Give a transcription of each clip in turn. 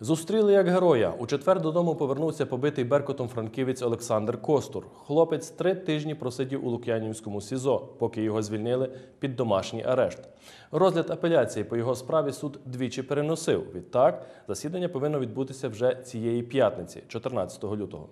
Зустріли як героя. У четвер додому повернувся побитий беркутом франківець Олександр Костур. Хлопець три тижні просидів у Лук'янівському СІЗО, поки його звільнили під домашній арешт. Розгляд апеляції по його справі суд двічі переносив. Відтак, засідання повинно відбутися вже цієї п'ятниці, 14 лютого.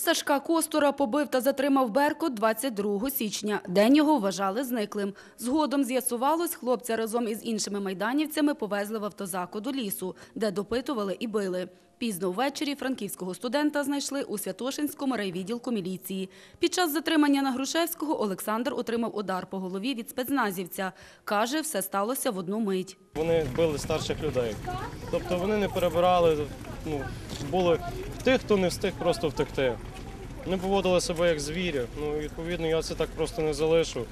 Сашка Костура побив та затримав Беркут 22 січня. День його вважали зниклим. Згодом з'ясувалось, хлопця разом із іншими майданівцями повезли в автозаку до лісу, де допитували і били. Пізно ввечері франківського студента знайшли у Святошинському райвідділку міліції. Під час затримання на Грушевського Олександр отримав удар по голові від спецназівця. Каже, все сталося в одну мить. Вони били старших людей. Тобто вони не перебирали, ну, були тих, хто не встиг просто втекти. Вони поводили себе як звірі. Ну, відповідно, я це так просто не залишу.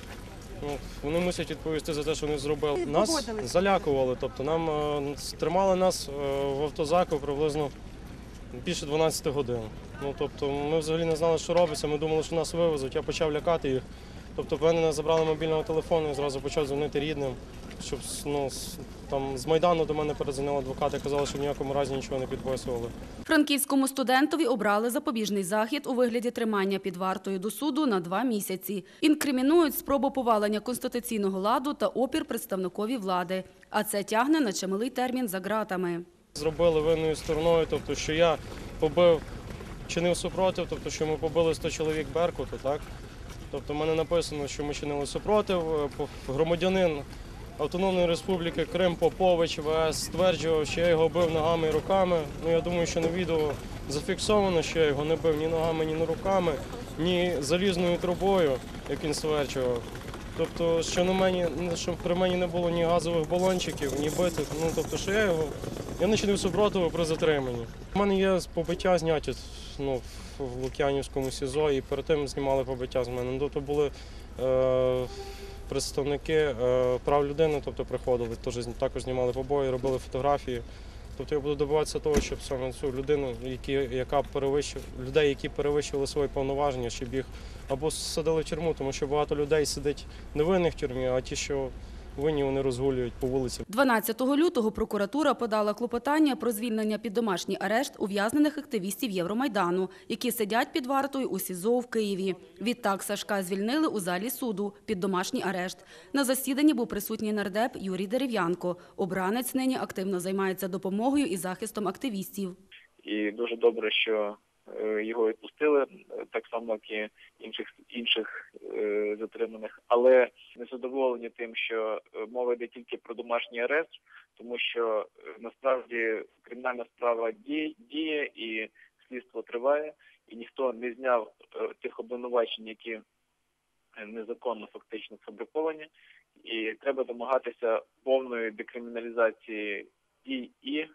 Ну, вони мусять відповісти за те, що вони зробили. Нас залякували, тобто нам е, тримали нас е, в автозаку приблизно більше 12 годин. Ну, тобто, ми взагалі не знали, що робиться. Ми думали, що нас вивезуть. Я почав лякати їх. Тобто, в мене забрали мобільного телефону і зразу почав дзвонити рідним, щоб ну, там, з Майдану до мене передзвонили адвокати, казали, що в ніякому разі нічого не підписували. Франківському студентові обрали запобіжний захід у вигляді тримання під вартою до суду на два місяці. Інкримінують спробу повалення конституційного ладу та опір представникові влади. А це тягне на чималий термін за ґратами. Зробили винною стороною, тобто, що я побив, чинив супротив, тобто, що ми побили 100 чоловік Беркуту, так? Тобто, в мене написано, що ми чинили супротив. Е, Громадянин Автономної Республіки Крим Попович ВС стверджував, що я його бив ногами і руками. Ну, я думаю, що на відео зафіксовано, що я його не бив ні ногами, ні руками, ні залізною трубою, як він стверджував. Тобто, що на мені, що при мені не було ні газових балончиків, ні битих. Ну тобто, що я його я не чинив супротиву при затриманні. У мене є побиття зняті ну, в Лук'янівському СІЗО, і перед тим знімали побиття з мене. Тобто були е, представники е, прав людини, тобто приходили, теж, також знімали побої, робили фотографії. Тобто я буду добиватися того, щоб саме цю людину, які, яка перевищив людей, які перевищували свої повноваження, щоб їх або садили в тюрму, тому що багато людей сидить невинних в тюрмі, а ті, що винні, вони розгулюють по вулиці. 12 лютого прокуратура подала клопотання про звільнення під домашній арешт ув'язнених активістів Євромайдану, які сидять під вартою у СІЗО в Києві. Відтак Сашка звільнили у залі суду під домашній арешт. На засіданні був присутній нардеп Юрій Дерев'янко. Обранець нині активно займається допомогою і захистом активістів. і дуже добре, що його відпустили, е, так само як і інших інших е, затриманих, але не задоволені тим, що е, мова йде тільки про домашній арест, тому що е, насправді кримінальна справа діє, діє і слідство триває, і ніхто не зняв е, тих обвинувачень, які е, незаконно фактично сфабриковані, і треба домагатися повної декриміналізації дій і е,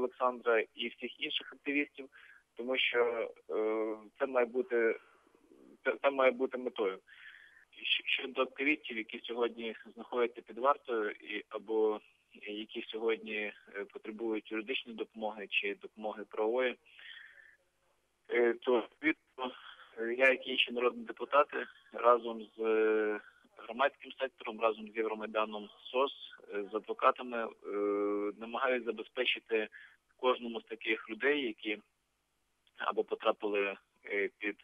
Олександра і всіх інших активістів, тому що е, це має бути це, має бути метою. Щодо активістів, які сьогодні знаходяться під вартою, і або які сьогодні е, потребують юридичної допомоги чи допомоги правової, е, то відповідно я, як і інші народні депутати, разом з громадським сектором, разом з Євромайданом СОС, е, з адвокатами е, намагаюся забезпечити кожному з таких людей, які або потрапили е, під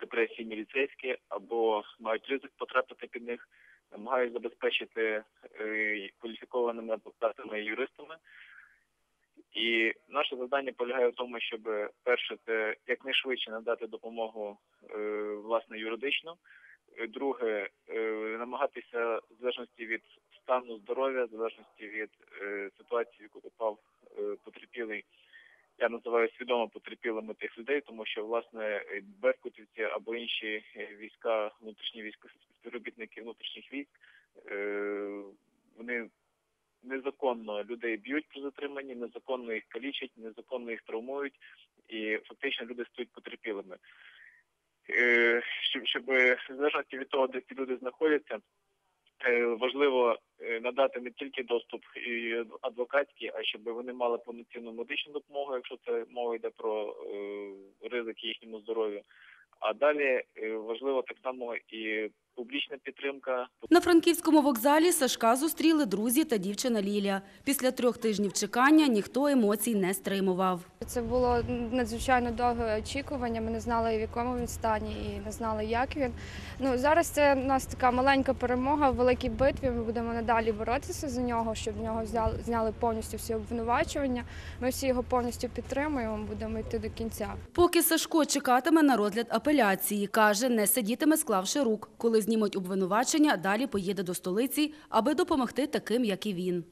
депресії міліцейські, або мають ризик потрапити під них, намагаюся забезпечити кваліфікованими адвокатами і юристами. І наше завдання полягає в тому, щоб перше, це якнайшвидше надати допомогу власне юридичну. Е, Друге, е, намагатися в залежності від стану здоров'я, в залежності від е, ситуації, в яку попав потерпілий. Я називаю свідомо потерпілими тих людей, тому що власне беркутівці або інші війська, внутрішні війська, співробітники внутрішніх військ, вони незаконно людей б'ють при затриманні, незаконно їх калічать, незаконно їх травмують, і фактично люди стають потерпілими. Е, Щоб, щоб в залежності від того, де ці люди знаходяться, е, важливо е, надати не тільки доступ і адвокатський, а щоб вони мали повноцінну медичну допомогу, якщо це мова йде про е, ризики їхньому здоров'ю. А далі е, важливо так само і публічна підтримка. На Франківському вокзалі Сашка зустріли друзі та дівчина Лілія. Після трьох тижнів чекання ніхто емоцій не стримував. Це було надзвичайно довге очікування. Ми не знали, в якому він стані, і не знали, як він. Ну зараз це у нас така маленька перемога в великій битві. Ми будемо надалі боротися за нього, щоб в нього взяли зняли повністю всі обвинувачування. Ми всі його повністю підтримуємо. Будемо йти до кінця. Поки Сашко чекатиме на розгляд апеляції, каже, не сидітиме склавши рук. Коли знімуть обвинувачення, далі поїде до столиці, аби допомогти таким, як і він.